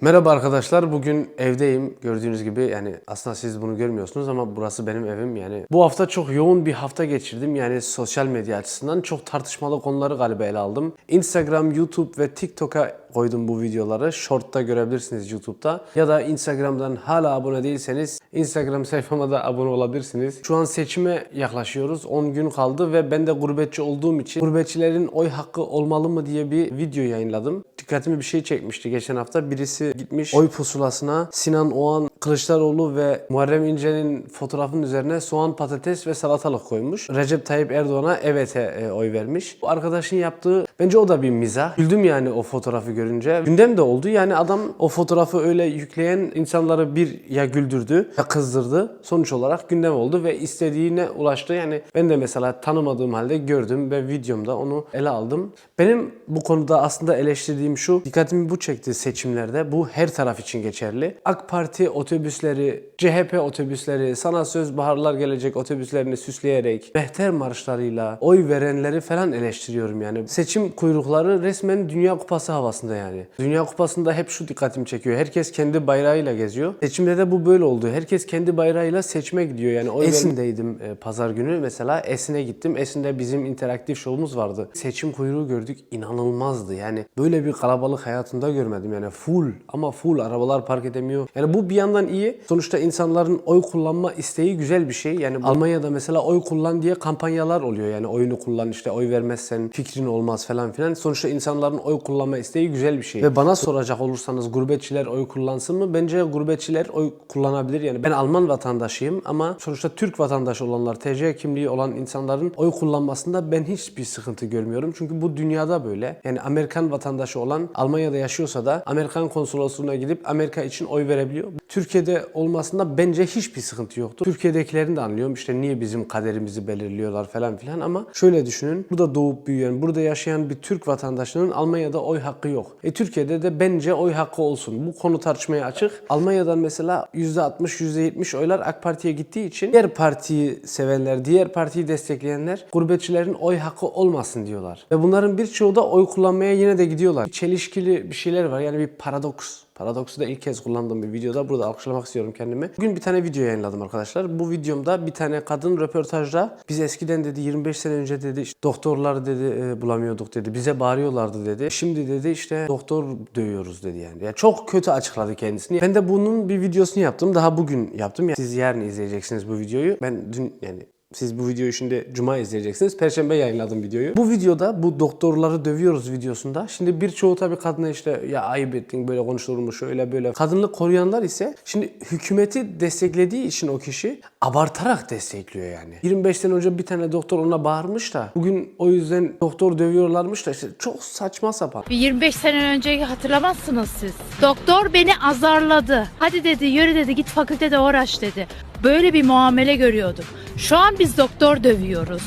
Merhaba arkadaşlar. Bugün evdeyim. Gördüğünüz gibi yani aslında siz bunu görmüyorsunuz ama burası benim evim yani. Bu hafta çok yoğun bir hafta geçirdim. Yani sosyal medya açısından çok tartışmalı konuları galiba ele aldım. Instagram, YouTube ve TikTok'a koydum bu videoları. Short'ta görebilirsiniz YouTube'da. Ya da Instagram'dan hala abone değilseniz Instagram sayfama da abone olabilirsiniz. Şu an seçime yaklaşıyoruz. 10 gün kaldı ve ben de gurbetçi olduğum için gurbetçilerin oy hakkı olmalı mı diye bir video yayınladım. Dikkatimi bir şey çekmişti geçen hafta. Birisi gitmiş oy pusulasına Sinan Oğan, Kılıçdaroğlu ve Muharrem İnce'nin fotoğrafının üzerine soğan, patates ve salatalık koymuş. Recep Tayyip Erdoğan'a evet'e e, oy vermiş. Bu arkadaşın yaptığı bence o da bir mizah. Güldüm yani o fotoğrafı görünce. Gündem de oldu. Yani adam o fotoğrafı öyle yükleyen insanları bir ya güldürdü ya kızdırdı. Sonuç olarak gündem oldu ve istediğine ulaştı. Yani ben de mesela tanımadığım halde gördüm ve videomda onu ele aldım. Benim bu konuda aslında eleştirdiğim şu. Dikkatimi bu çekti seçimlerde. Bu her taraf için geçerli. AK Parti otobüsleri, CHP otobüsleri, sana söz baharlar gelecek otobüslerini süsleyerek, behter marşlarıyla oy verenleri falan eleştiriyorum yani. Seçim kuyrukları resmen Dünya Kupası havasında yani. Dünya Kupası'nda hep şu dikkatimi çekiyor. Herkes kendi bayrağıyla geziyor. Seçimde de bu böyle oldu. Herkes kendi bayrağıyla seçime gidiyor yani. Oy Esin'deydim e, pazar günü mesela. Esin'e gittim. Esin'de bizim interaktif şovumuz vardı. Seçim kuyruğu gördük. inanılmazdı. Yani böyle bir kalabalık hayatımda görmedim. Yani full ama full arabalar park edemiyor. Yani bu bir yandan iyi. Sonuçta insanların oy kullanma isteği güzel bir şey. Yani Almanya'da mesela oy kullan diye kampanyalar oluyor. Yani oyunu kullan işte oy vermezsen fikrin olmaz falan filan. Sonuçta insanların oy kullanma isteği güzel bir şey. Ve bana soracak olursanız gurbetçiler oy kullansın mı? Bence gurbetçiler oy kullanabilir. Yani ben Alman vatandaşıyım ama sonuçta Türk vatandaşı olanlar, TC kimliği olan insanların oy kullanmasında ben hiçbir sıkıntı görmüyorum. Çünkü bu dünyada böyle. Yani Amerikan vatandaşı olan Almanya'da yaşıyorsa da Amerikan konsolosluğuna gidip Amerika için oy verebiliyor. Türkiye'de olmasında bence hiçbir sıkıntı yoktur. Türkiye'dekilerini de anlıyorum. İşte niye bizim kaderimizi belirliyorlar falan filan ama şöyle düşünün. Burada doğup büyüyen, burada yaşayan bir Türk vatandaşının Almanya'da oy hakkı yok. E Türkiye'de de bence oy hakkı olsun. Bu konu tartışmaya açık. Almanya'dan mesela %60, %70 oylar AK Parti'ye gittiği için diğer partiyi sevenler, diğer partiyi destekleyenler gurbetçilerin oy hakkı olmasın diyorlar. Ve bunların birçoğu da oy kullanmaya yine de gidiyorlar. Bir çelişkili bir şeyler var. Yani bir paradoks. Paradoksu da ilk kez kullandığım bir videoda. Burada alkışlamak istiyorum kendimi. Bugün bir tane video yayınladım arkadaşlar. Bu videomda bir tane kadın röportajda biz eskiden dedi 25 sene önce dedi işte doktorlar dedi e, bulamıyorduk dedi. Bize bağırıyorlardı dedi. Şimdi dedi işte doktor dövüyoruz dedi yani. yani. Çok kötü açıkladı kendisini. Ben de bunun bir videosunu yaptım. Daha bugün yaptım. Yani siz yarın izleyeceksiniz bu videoyu. Ben dün yani siz bu videoyu şimdi cuma izleyeceksiniz. Perşembe yayınladım videoyu. Bu videoda bu doktorları dövüyoruz videosunda. Şimdi birçoğu tabii kadına işte ya ayıp ettin böyle konuşulur mu şöyle böyle. Kadınlık koruyanlar ise şimdi hükümeti desteklediği için o kişi abartarak destekliyor yani. 25 sene önce bir tane doktor ona bağırmış da bugün o yüzden doktor dövüyorlarmış da işte çok saçma sapan. Bir 25 sene önceyi hatırlamazsınız siz. Doktor beni azarladı. Hadi dedi yürü dedi git fakültede uğraş dedi. Böyle bir muamele görüyordum. Şu an biz doktor dövüyoruz.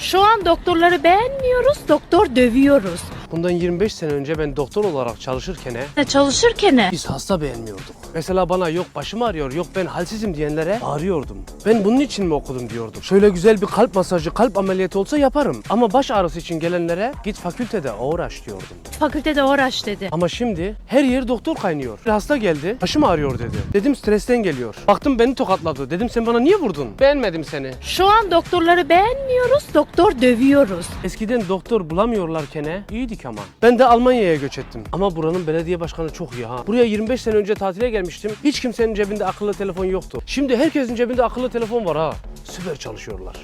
Şu an doktorları beğenmiyoruz, doktor dövüyoruz. Bundan 25 sene önce ben doktor olarak çalışırken Ne Çalışırken? Biz hasta beğenmiyorduk. Mesela bana yok başım ağrıyor, yok ben halsizim diyenlere bağırıyordum. Ben bunun için mi okudum diyordum. Şöyle güzel bir kalp masajı, kalp ameliyatı olsa yaparım. Ama baş ağrısı için gelenlere git fakültede uğraş diyordum. fakültede uğraş dedi. Ama şimdi her yer doktor kaynıyor. Bir hasta geldi, başım ağrıyor dedi. Dedim stresten geliyor. Baktım beni tokatladı. Dedim sen bana niye vurdun? Beğenmedim seni. Şu an doktorları beğenmiyoruz, doktor dövüyoruz. Eskiden doktor bulamıyorlarken he, ama. Ben de Almanya'ya göç ettim. Ama buranın belediye başkanı çok iyi ha. Buraya 25 sene önce tatile gelmiştim. Hiç kimsenin cebinde akıllı telefon yoktu. Şimdi herkesin cebinde akıllı telefon var ha. Süper çalışıyorlar.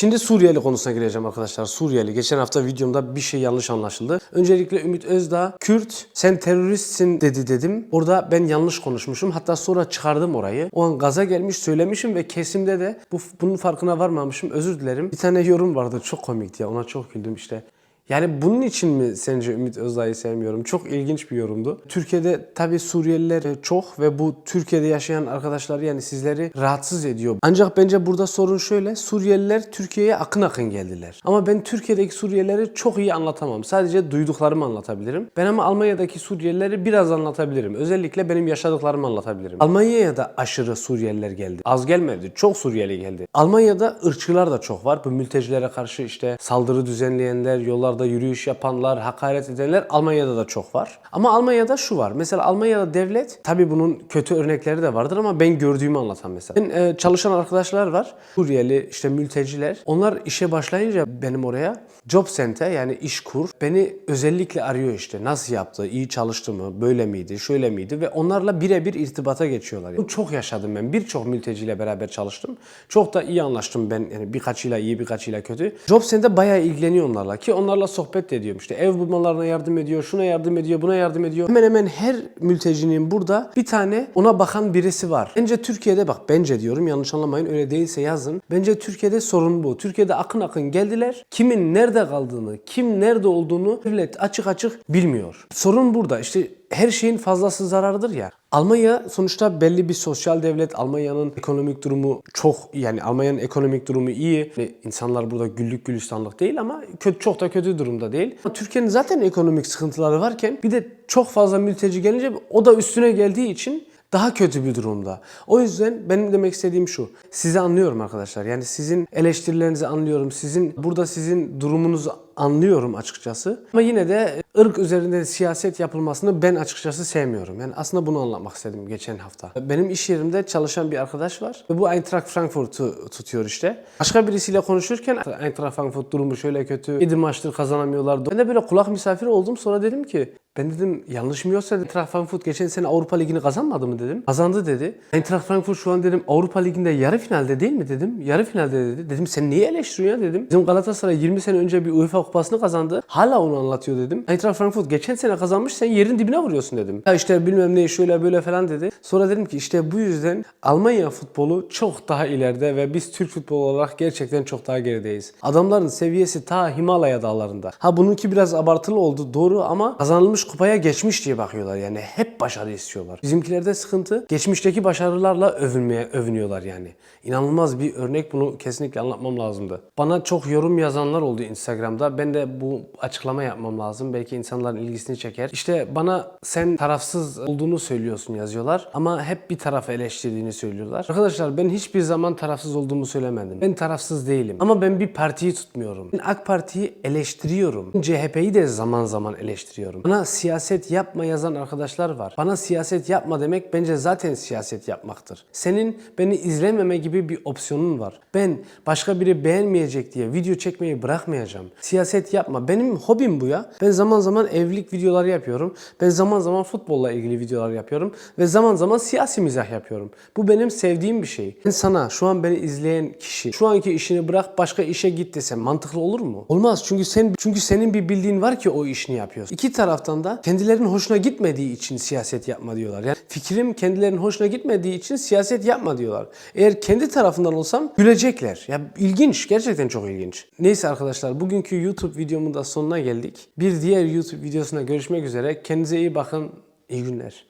Şimdi Suriyeli konusuna gireceğim arkadaşlar. Suriyeli. Geçen hafta videomda bir şey yanlış anlaşıldı. Öncelikle Ümit Özdağ, Kürt, sen teröristsin dedi dedim. Orada ben yanlış konuşmuşum. Hatta sonra çıkardım orayı. O an gaza gelmiş söylemişim ve kesimde de bu, bunun farkına varmamışım. Özür dilerim. Bir tane yorum vardı. Çok komikti ya. Ona çok güldüm işte. Yani bunun için mi sence Ümit Özdağ'ı sevmiyorum? Çok ilginç bir yorumdu. Türkiye'de tabii Suriyeliler çok ve bu Türkiye'de yaşayan arkadaşlar yani sizleri rahatsız ediyor. Ancak bence burada sorun şöyle. Suriyeliler Türkiye'ye akın akın geldiler. Ama ben Türkiye'deki Suriyelileri çok iyi anlatamam. Sadece duyduklarımı anlatabilirim. Ben ama Almanya'daki Suriyelileri biraz anlatabilirim. Özellikle benim yaşadıklarımı anlatabilirim. Almanya'ya da aşırı Suriyeliler geldi. Az gelmedi. Çok Suriyeli geldi. Almanya'da ırkçılar da çok var. Bu mültecilere karşı işte saldırı düzenleyenler, yollarda sokaklarda yürüyüş yapanlar, hakaret edenler Almanya'da da çok var. Ama Almanya'da şu var. Mesela Almanya'da devlet, tabii bunun kötü örnekleri de vardır ama ben gördüğümü anlatan mesela. Ben, e, çalışan arkadaşlar var. Suriyeli, işte mülteciler. Onlar işe başlayınca benim oraya Job Center yani iş kur beni özellikle arıyor işte. Nasıl yaptı, iyi çalıştı mı, böyle miydi, şöyle miydi ve onlarla birebir irtibata geçiyorlar. Bunu çok yaşadım ben. Birçok mülteciyle beraber çalıştım. Çok da iyi anlaştım ben. Yani birkaçıyla iyi, birkaçıyla kötü. Job Center bayağı ilgileniyor onlarla ki onlarla sohbet de ediyorum. İşte ev bulmalarına yardım ediyor, şuna yardım ediyor, buna yardım ediyor. Hemen hemen her mültecinin burada bir tane ona bakan birisi var. Bence Türkiye'de bak bence diyorum yanlış anlamayın öyle değilse yazın. Bence Türkiye'de sorun bu. Türkiye'de akın akın geldiler. Kimin nerede kaldığını, kim nerede olduğunu devlet açık açık bilmiyor. Sorun burada. İşte her şeyin fazlası zarardır ya. Almanya sonuçta belli bir sosyal devlet. Almanya'nın ekonomik durumu çok yani Almanya'nın ekonomik durumu iyi. Ve insanlar burada güllük gülistanlık değil ama kötü, çok da kötü durumda değil. Türkiye'nin zaten ekonomik sıkıntıları varken bir de çok fazla mülteci gelince o da üstüne geldiği için daha kötü bir durumda. O yüzden benim demek istediğim şu. Sizi anlıyorum arkadaşlar. Yani sizin eleştirilerinizi anlıyorum. Sizin burada sizin durumunuzu anlıyorum açıkçası. Ama yine de ırk üzerinde siyaset yapılmasını ben açıkçası sevmiyorum. Yani aslında bunu anlatmak istedim geçen hafta. Benim iş yerimde çalışan bir arkadaş var. Ve bu Eintracht Frankfurt'u tutuyor işte. Başka birisiyle konuşurken Eintracht Frankfurt durumu şöyle kötü. 7 maçtır kazanamıyorlar. Ben de böyle kulak misafiri oldum. Sonra dedim ki ben dedim yanlış mı yoksa Eintracht Frankfurt geçen sene Avrupa Ligi'ni kazanmadı mı dedim. Kazandı dedi. Eintracht Frankfurt şu an dedim Avrupa Ligi'nde yarı finalde değil mi dedim. Yarı finalde dedi. Dedim sen niye eleştiriyorsun ya dedim. Bizim Galatasaray 20 sene önce bir UEFA kupasını kazandı. Hala onu anlatıyor dedim. Eintracht Frankfurt geçen sene kazanmış sen yerin dibine vuruyorsun dedim. Ya işte bilmem ne şöyle böyle falan dedi. Sonra dedim ki işte bu yüzden Almanya futbolu çok daha ileride ve biz Türk futbolu olarak gerçekten çok daha gerideyiz. Adamların seviyesi ta Himalaya dağlarında. Ha bununki biraz abartılı oldu doğru ama kazanılmış kupaya geçmiş diye bakıyorlar yani. Hep başarı istiyorlar. Bizimkilerde sıkıntı geçmişteki başarılarla övünmeye övünüyorlar yani. İnanılmaz bir örnek bunu kesinlikle anlatmam lazımdı. Bana çok yorum yazanlar oldu Instagram'da. Ben de bu açıklama yapmam lazım. Belki insanların ilgisini çeker. İşte bana sen tarafsız olduğunu söylüyorsun yazıyorlar ama hep bir tarafı eleştirdiğini söylüyorlar. Arkadaşlar ben hiçbir zaman tarafsız olduğumu söylemedim. Ben tarafsız değilim. Ama ben bir partiyi tutmuyorum. Ben AK Parti'yi eleştiriyorum. CHP'yi de zaman zaman eleştiriyorum. Bana siyaset yapma yazan arkadaşlar var. Bana siyaset yapma demek bence zaten siyaset yapmaktır. Senin beni izlememe gibi bir opsiyonun var. Ben başka biri beğenmeyecek diye video çekmeyi bırakmayacağım. Siyaset yapma. Benim hobim bu ya. Ben zaman zaman evlilik videoları yapıyorum. Ben zaman zaman futbolla ilgili videolar yapıyorum. Ve zaman zaman siyasi mizah yapıyorum. Bu benim sevdiğim bir şey. Ben sana şu an beni izleyen kişi şu anki işini bırak başka işe git desem mantıklı olur mu? Olmaz. Çünkü sen çünkü senin bir bildiğin var ki o işini yapıyorsun. İki taraftan da kendilerinin hoşuna gitmediği için siyaset yapma diyorlar. Yani fikrim kendilerinin hoşuna gitmediği için siyaset yapma diyorlar. Eğer kendi tarafından olsam gülecekler. Ya ilginç. Gerçekten çok ilginç. Neyse arkadaşlar bugünkü YouTube videomun da sonuna geldik. Bir diğer YouTube videosuna görüşmek üzere. Kendinize iyi bakın. İyi günler.